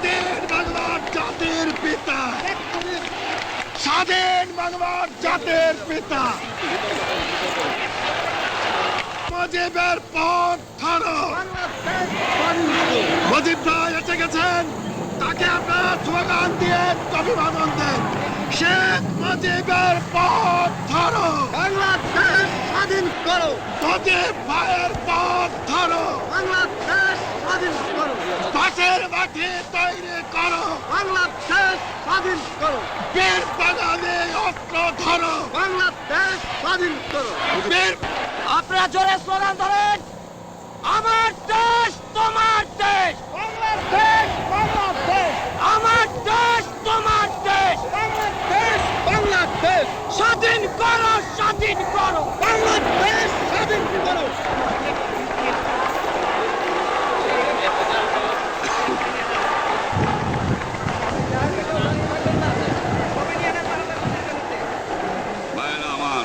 স্বাধীন বাংলার জাতির পিতা। স্বাধীন বাংলার জাতির পিতা। মুজিবের পথ ধরো মুজিব ভাই এসে গেছেন। তাকে আপনার স্লোগান দিয়ে অভিবাদন দেন শেখ মুজিবের পথ ধরো বাংলাদেশ স্বাধীন করো। মুজিব ভাইয়ের পথ ধরো বাংলাদেশ মাঠে তৈরি করো। বাংলাদেশ স্বাধীন করো। বীর বাগানে অস্ত্র ধরো। বাংলাদেশ স্বাধীন করো। বীর আপনারা জোরে স্লোগান ধরেন। আমার দেশ তোমার দেশ বাংলাদেশ বাংলাদেশ আমার দেশ তোমার দেশ বাংলাদেশ বাংলাদেশ স্বাধীন করো স্বাধীন করো বাংলাদেশ স্বাধীন করো ভাইয়েরা আমার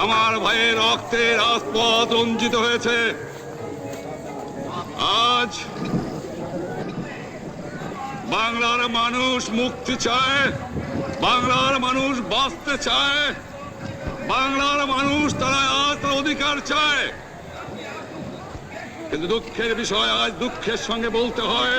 আমার ভাইয়ের রক্তে রাজপথ রঞ্জিত হয়েছে। আজ বাংলার মানুষ মুক্তি চায়, বাংলার মানুষ বাঁচতে চায়, বাংলার মানুষ তারা আজ তার অধিকার চায়। কিন্তু দুঃখের বিষয় আজ দুঃখের সঙ্গে বলতে হয়